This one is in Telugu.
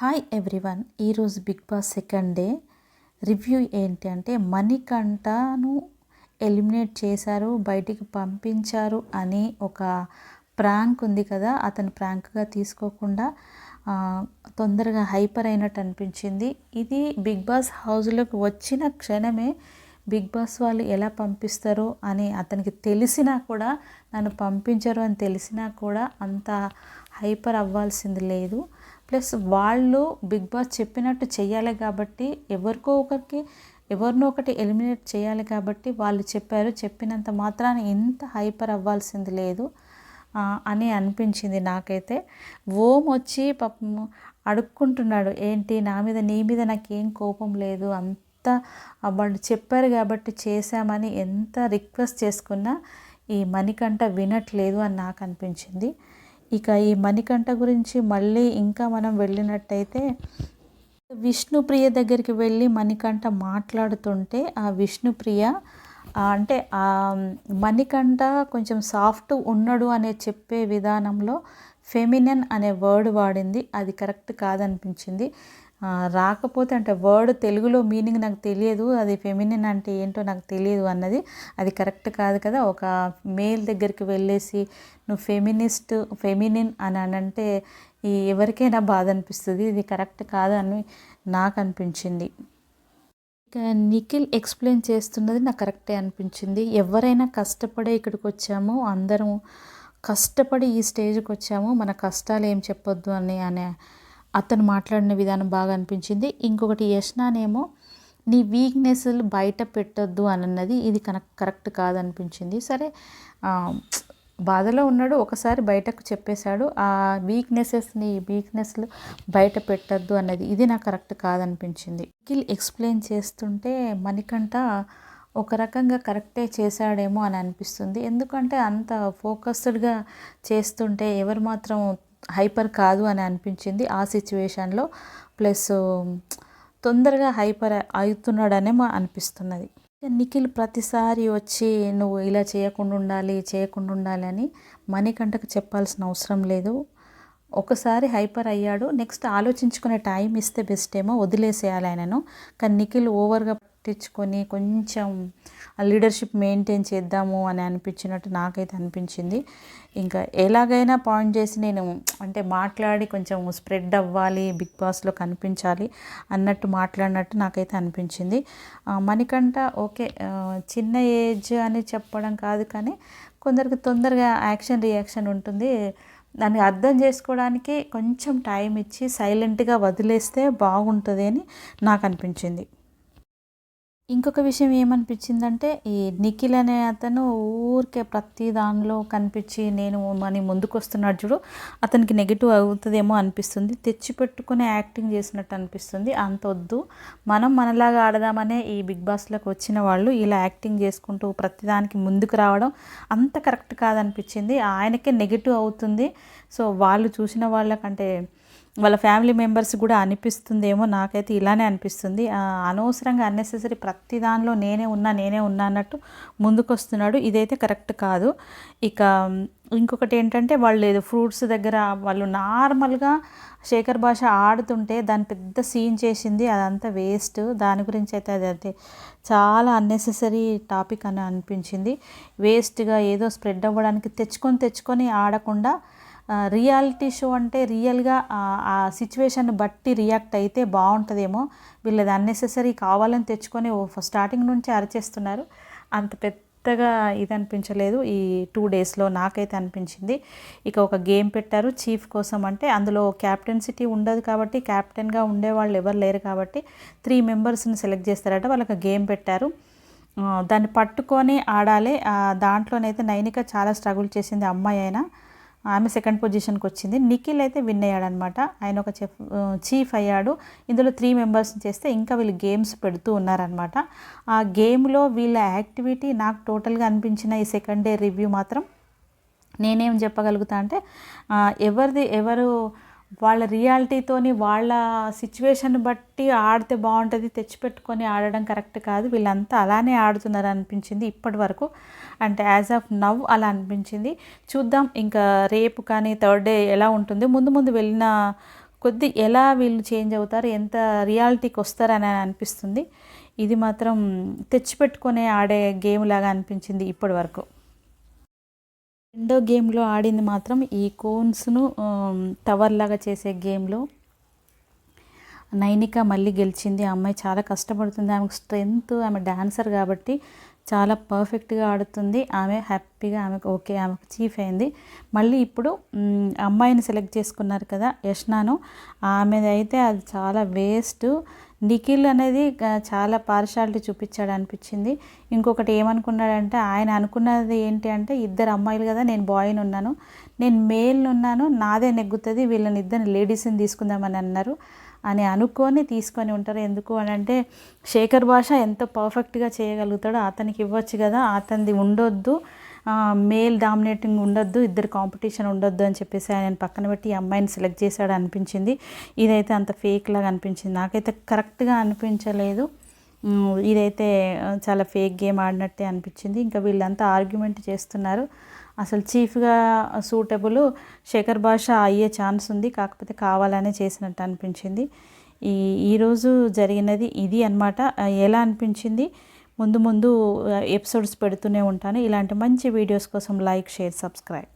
హాయ్ ఎవ్రీవన్ ఈరోజు Bigg Boss second day review ఏంటి అంటే మణికంఠను ఎలిమినేట్ చేశారు బయటికి పంపించారు అని ఒక ప్రాంక్ ఉంది కదా అతను ప్రాంక్గా తీసుకోకుండా తొందరగా హైపర్ అయినట్టు అనిపించింది. ఇది బిగ్ బాస్ హౌస్లోకి వచ్చిన క్షణమే బిగ్ బాస్ వాళ్ళు ఎలా పంపిస్తారో అని అతనికి తెలిసినా కూడా నన్ను పంపించరు అని తెలిసినా కూడా అంత హైపర్ అవ్వాల్సింది లేదు. ప్లస్ వాళ్ళు బిగ్ బాస్ చెప్పినట్టు చేయాలి కాబట్టి ఎవరికో ఒకరికి ఎవరినో ఒకటి ఎలిమినేట్ చేయాలి కాబట్టి వాళ్ళు చెప్పారు. చెప్పినంత మాత్రాన ఎంత హైపర్ అవ్వాల్సింది లేదు అని అనిపించింది నాకైతే. ఓం వచ్చి పాపం అడుక్కుంటున్నాడు. ఏంటి నా మీద నీ మీద నాకేం కోపం లేదు? అంత ఎంత వాళ్ళు చెప్పారు కాబట్టి చేశామని ఎంత రిక్వెస్ట్ చేసుకున్నా ఈ మణికంఠ వినట్లేదు అని నాకు అనిపించింది. ఇక ఈ మణికంఠ గురించి మళ్ళీ ఇంకా మనం వెళ్ళినట్టయితే విష్ణుప్రియ దగ్గరికి వెళ్ళి మణికంఠ మాట్లాడుతుంటే ఆ విష్ణుప్రియ అంటే ఆ మణికంఠ కొంచెం సాఫ్ట్ ఉన్నాడు అనే చెప్పే విధానంలో ఫెమినన్ అనే వర్డ్ వాడింది. అది కరెక్ట్ కాదనిపించింది. రాకపోతే అంటే వర్డ్ తెలుగులో మీనింగ్ నాకు తెలియదు అది ఫెమినిన్ అంటే ఏంటో నాకు తెలియదు అన్నది. అది కరెక్ట్ కాదు కదా ఒక మేల్ దగ్గరికి వెళ్ళేసి నువ్వు ఫెమినిస్ట్ ఫెమినిన్ అని అనంటే అంటే ఈ ఎవరికైనా బాధ అనిపిస్తుంది ఇది కరెక్ట్ కాదని నాకు అనిపించింది. ఇక నిఖిల్ ఎక్స్ప్లెయిన్ చేస్తున్నది నాకు కరెక్టే అనిపించింది. ఎవరైనా కష్టపడే ఇక్కడికి వచ్చామో అందరం కష్టపడి ఈ స్టేజ్కి వచ్చాము మన కష్టాలు ఏం చెప్పొద్దు అని అనే అతను మాట్లాడిన విధానం బాగా అనిపించింది. ఇంకొకటి యష్నానేమో నీ వీక్నెస్లు బయట పెట్టొద్దు అని అన్నది ఇది కన కరెక్ట్ కాదనిపించింది. సరే బాధలో ఉన్నాడు ఒకసారి బయటకు చెప్పేశాడు ఆ వీక్నెసెస్ని వీక్నెస్లు బయట పెట్టద్దు అన్నది ఇది నాకు కరెక్ట్ కాదనిపించింది. నిఖిల్ ఎక్స్ప్లెయిన్ చేస్తుంటే మణికంఠ ఒక రకంగా కరెక్టే చేశాడేమో అని అనిపిస్తుంది. ఎందుకంటే అంత ఫోకస్డ్గా చేస్తుంటే ఎవరు మాత్రం హైపర్ కాదు అని అనిపించింది. ఆ సిచ్యువేషన్లో ప్లస్ తొందరగా హైపర్ అవుతున్నాడనే మా అనిపిస్తున్నది. నిఖిల్ ప్రతిసారి వచ్చి నువ్వు ఇలా చేయకుండా ఉండాలి చేయకుండా ఉండాలి అని మణికంఠకు చెప్పాల్సిన అవసరం లేదు. ఒకసారి హైపర్ అయ్యాడు. నెక్స్ట్ ఆలోచించుకునే టైం ఇస్తే బెస్ట్ ఏమో వదిలేసేయాలి ఆయనను. కానీ నిఖిల్ ఓవర్గా పట్టించుకొని కొంచెం లీడర్షిప్ మెయింటైన్ చేద్దాము అని అనిపించినట్టు నాకైతే అనిపించింది. ఇంకా ఎలాగైనా పాయింట్ చేసి నేను అంటే మాట్లాడి కొంచెం స్ప్రెడ్ అవ్వాలి బిగ్ బాస్లో కనిపించాలి అన్నట్టు మాట్లాడినట్టు నాకైతే అనిపించింది. ఆ, మణికంఠ ఓకే చిన్న ఏజ్ అని చెప్పడం కాదు కానీ కొందరికి తొందరగా యాక్షన్ రియాక్షన్ ఉంటుంది. దాన్ని అర్థం చేసుకోవడానికి కొంచెం టైం ఇచ్చి సైలెంట్గా వదిలేస్తే బాగుంటుంది అని నాకు అనిపించింది. ఇంకొక విషయం ఏమనిపించిందంటే ఈ నిఖిల్ అనే అతను ఊరికే ప్రతి దానిలో కనిపించి నేను మనీ ముందుకు వస్తున్నాడు చూడు అతనికి నెగిటివ్ అవుతుందేమో అనిపిస్తుంది. తెచ్చిపెట్టుకునే యాక్టింగ్ చేసినట్టు అనిపిస్తుంది. అంత వద్దు మనం మనలాగా ఆడదామనే ఈ బిగ్ బాస్లోకి వచ్చిన వాళ్ళు ఇలా యాక్టింగ్ చేసుకుంటూ ప్రతిదానికి ముందుకు రావడం అంత కరెక్ట్ కాదనిపించింది. ఆయనకే నెగిటివ్ అవుతుంది. సో వాళ్ళు చూసిన వాళ్ళకంటే వాళ్ళ ఫ్యామిలీ మెంబర్స్ కూడా అనిపిస్తుందేమో నాకైతే ఇలానే అనిపిస్తుంది. అనవసరంగా అన్నెసెసరీ ప్రతి దానిలో నేనే ఉన్నా నేనే ఉన్నా అన్నట్టు ముందుకొస్తున్నాడు. ఇదైతే కరెక్ట్ కాదు. ఇక ఇంకొకటి ఏంటంటే వాళ్ళు ఏదో ఫ్రూట్స్ దగ్గర వాళ్ళు నార్మల్గా శేఖర్ భాష ఆడుతుంటే దాని పెద్ద సీన్ చేసింది అదంతా వేస్ట్. దాని గురించి అయితే అది అయితే చాలా అన్నెసెసరీ టాపిక్ అని అనిపించింది. వేస్ట్గా ఏదో స్ప్రెడ్ అవ్వడానికి తెచ్చుకొని తెచ్చుకొని ఆడకుండా రియాలిటీ షో అంటే రియల్గా ఆ సిచ్యువేషన్ బట్టి రియాక్ట్ అయితే బాగుంటుందేమో వీళ్ళది అన్నెసెసరీ కావాలని తెచ్చుకొని స్టార్టింగ్ నుంచి అరిచేస్తున్నారు. అంత పెద్దగా ఇది అనిపించలేదు. ఈ టూ డేస్లో నాకైతే అనిపించింది. ఇక ఒక గేమ్ పెట్టారు చీఫ్ కోసం అంటే అందులో క్యాప్టెన్సిటీ ఉండదు కాబట్టి క్యాప్టెన్గా ఉండే వాళ్ళు ఎవరు లేరు కాబట్టి త్రీ మెంబర్స్ని సెలెక్ట్ చేస్తారట. వాళ్ళకి గేమ్ పెట్టారు. దాన్ని పట్టుకొని ఆడాలి. దాంట్లోనైతే నైనిక చాలా స్ట్రగుల్ చేసింది అమ్మాయి అయినా. ఆమె సెకండ్ పొజిషన్కి వచ్చింది. నిఖిల్ అయితే విన్ అయ్యాడనమాట. ఆయన ఒక చెఫ్ చీఫ్ అయ్యాడు. ఇందులో త్రీ మెంబర్స్ చేస్తే ఇంకా వీళ్ళు గేమ్స్ పెడుతూ ఉన్నారనమాట. ఆ గేమ్లో వీళ్ళ యాక్టివిటీ నాకు టోటల్గా అనిపించిన ఈ సెకండ్ డే రివ్యూ మాత్రం నేనేం చెప్పగలుగుతా అంటే ఎవరిది ఎవరు వాళ్ళ రియాలిటీతోని వాళ్ళ సిచ్యువేషన్ బట్టి ఆడితే బాగుంటుంది తెచ్చిపెట్టుకొని ఆడడం కరెక్ట్ కాదు. వీళ్ళంతా అలానే ఆడుతున్నారు అనిపించింది ఇప్పటి వరకు. అంటే యాజ్ ఆఫ్ నవ్ అలా అనిపించింది. చూద్దాం ఇంకా రేపు కానీ థర్డ్ డే ఎలా ఉంటుంది. ముందు ముందు వెళ్ళిన కొద్ది ఎలా వీళ్ళు చేంజ్ అవుతారు ఎంత రియాలిటీకి వస్తారని అనిపిస్తుంది. ఇది మాత్రం తెచ్చిపెట్టుకునే ఆడే గేమ్ లాగా అనిపించింది ఇప్పటి వరకు. రెండో గేమ్లో ఆడింది మాత్రం ఈ కోన్స్ను టవర్ లాగా చేసే గేమ్లో నైనిక మళ్ళీ గెలిచింది. ఆ అమ్మాయి చాలా కష్టపడుతుంది. ఆమెకు స్ట్రెంగ్త్ ఆమె డాన్సర్ కాబట్టి చాలా పర్ఫెక్ట్గా ఆడుతుంది. ఆమె హ్యాపీగా ఆమెకు ఓకే ఆమెకు చీఫ్ అయింది. మళ్ళీ ఇప్పుడు అమ్మాయిని సెలెక్ట్ చేసుకున్నారు కదా యష్నాను. ఆమెది అయితే అది చాలా వేస్ట్. నిఖిల్ అనేది చాలా పార్షాలిటీ చూపించాడు అనిపించింది. ఇంకొకటి ఏమనుకున్నాడంటే ఆయన అనుకున్నది ఏంటి అంటే ఇద్దరు అమ్మాయిలు కదా నేను బాయ్ని ఉన్నాను. నేను మేల్ని ఉన్నాను నాదే నెగ్గుతుంది వీళ్ళని ఇద్దరు లేడీస్ని తీసుకుందామని అన్నారు. అని అనుకొని తీసుకొని ఉంటారు. ఎందుకు అని అంటే శేఖర్ భాష ఎంత పర్ఫెక్ట్గా చేయగలుగుతాడో అతనికి ఇవ్వచ్చు కదా అతనిది ఉండొద్దు. మేల్ డామినేటింగ్ ఉండొద్దు ఇద్దరు కాంపిటీషన్ ఉండొద్దు అని చెప్పేసి ఆయన పక్కన పెట్టి ఈ అమ్మాయిని సెలెక్ట్ చేశాడు అనిపించింది. ఇదైతే అంత ఫేక్ లాగా అనిపించింది. నాకైతే కరెక్ట్గా అనిపించలేదు. ఇదైతే చాలా ఫేక్ గేమ్ ఆడినట్టే అనిపించింది. ఇంకా వీళ్ళంతా ఆర్గ్యుమెంట్ చేస్తున్నారు. అసలు చీఫ్గా సూటబుల్ శేఖర్ భాష అయ్యే ఛాన్స్ ఉంది. కాకపోతే కావాలనే చేసినట్టు అనిపించింది. ఈ ఈరోజు జరిగినది ఇది అన్నమాట. ఎలా అనిపించింది? ముందు ముందు ఎపిసోడ్స్ పెడుతూనే ఉంటాను. ఇలాంటి మంచి వీడియోస్ కోసం లైక్ షేర్ సబ్స్క్రైబ్